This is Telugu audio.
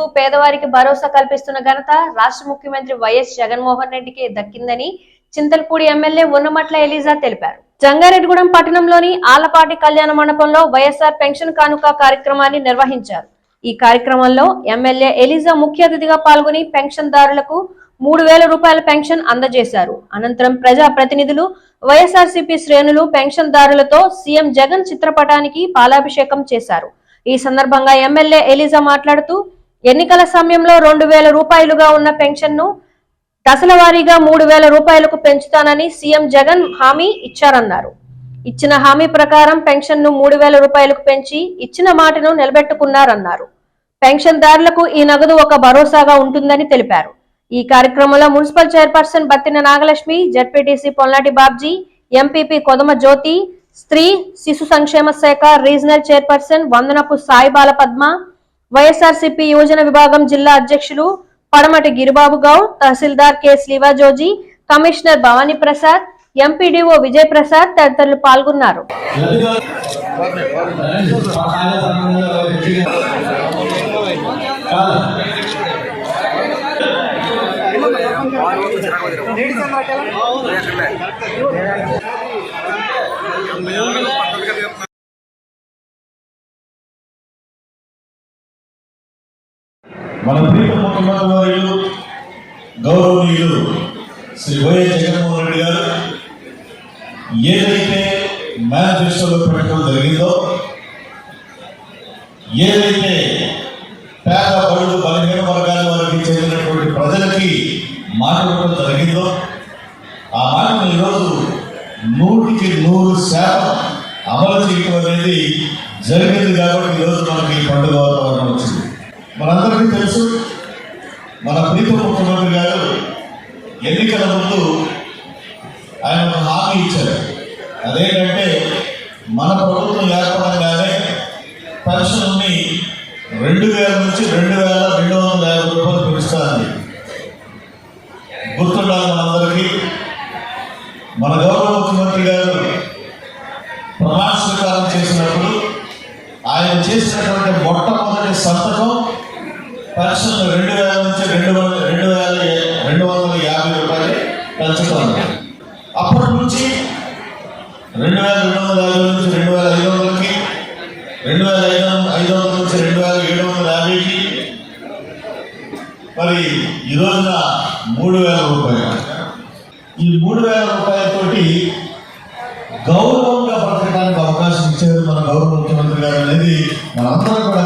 చేస్తూ పేదవారికి భరోసా కల్పిస్తున్న ఘనత రాష్ట్ర ముఖ్యమంత్రి వైఎస్ జగన్మోహన్ రెడ్డికి దక్కిందని చింతల్పూడి ఎమ్మెల్యే ఉన్నమట్ల ఎలిజా తెలిపారు. జంగారెడ్డిగూడెం పట్టణంలోని ఆలపాటి కళ్యాణ మండపంలో వైఎస్ఆర్ పెన్షన్ కానుక కార్యక్రమాన్ని నిర్వహించారు. ఈ కార్యక్రమంలో ఎమ్మెల్యే ఎలిజా ముఖ్య అతిథిగా పాల్గొని పెన్షన్దారులకు మూడు వేల రూపాయల పెన్షన్ అందజేశారు. అనంతరం ప్రజా ప్రతినిధులు వైఎస్ఆర్సీపీ శ్రేణులు పెన్షన్ దారులతో సీఎం జగన్ చిత్రపటానికి పాలాభిషేకం చేశారు. ఈ సందర్భంగా ఎమ్మెల్యే ఎలిజా మాట్లాడుతూ ఎన్నికల సమయంలో రెండు వేల రూపాయలుగా ఉన్న పెన్షన్ను దశల వారీగా మూడు వేల రూపాయలకు పెంచుతానని సీఎం జగన్ హామీ ఇచ్చారన్నారు. ఇచ్చిన హామీ ప్రకారం పెన్షన్ను మూడు వేల రూపాయలకు పెంచి ఇచ్చిన మాటను నిలబెట్టుకున్నారన్నారు. పెన్షన్దారులకు ఈ నగదు ఒక భరోసాగా ఉంటుందని తెలిపారు. ఈ కార్యక్రమంలో municipal chairperson Battina Nagalakshmi ZPTC Pollati Babji MPP Kodama Jyothi స్త్రీ శిశు సంక్షేమ శాఖ regional chairperson Vandanapu Saibala Padma YSRCP యువజన విభాగం జిల్లా అధ్యక్షులు పడమటి గిరిబాబు గౌడ్ తహసీల్దార్ K Srivajoji commissioner Bhavani Prasad MPDO Vijay Prasad తదితరులు పాల్గొన్నారు. మన ప్రీత ముఖ్యమంత్రి గౌరవనీయులు శ్రీ వైఎస్ జగన్మోహన్ రెడ్డి గారు ఏదైతే మేనిఫెస్టోలో పెట్టడం జరిగిందో ఏదైతే పేద బడులు బలహీన వర్గాల వారికి చెందినటువంటి ప్రజలకి మాట్లాడటం జరిగిందో ఆ మాటను ఈరోజు నూటికి నూరు శాతం అమలు చేయటం అనేది జరిగింది కాబట్టి ఈరోజు మనకి పండుగ మనందరికీ తెలుసు మన ప్రీత ముఖ్యమంత్రి గారు ఎన్నికల ముందు ఆయన ఒక హామీ ఇచ్చారు. అదేంటంటే మన ప్రభుత్వం ఏర్పడగానే పెన్షన్ని రెండు వేల నుంచి రెండు వేల రెండు వందల యాభై రూపాయలు పెంచుతారని గుర్తుండాలి మనందరికీ. మన గౌరవ ముఖ్యమంత్రి గారు ప్రమాణ స్వీకారం చేసినప్పుడు ఆయన చేసినటువంటి మొట్టమొదటి సంతకం పెన్షన్ రెండు వేల నుంచి రెండు వందల రెండు వేల రెండు వందల యాభై రూపాయలు పెంచుతాను అప్పటి నుంచి రెండు వేల రెండు వందల యాభై నుంచి రెండు వేల ఐదు వందలకి రెండు వేల ఐదు ఐదు వందల నుంచి రెండు వేల ఏడు వందల యాభైకి మరి ఈ రోజున మూడు వేల రూపాయలు. ఈ మూడు వేల రూపాయలతోటి గౌరవంగా బ్రతకడానికి అవకాశం ఇచ్చారు మన గౌరవ ముఖ్యమంత్రి గారు అనేది మనందరం కూడా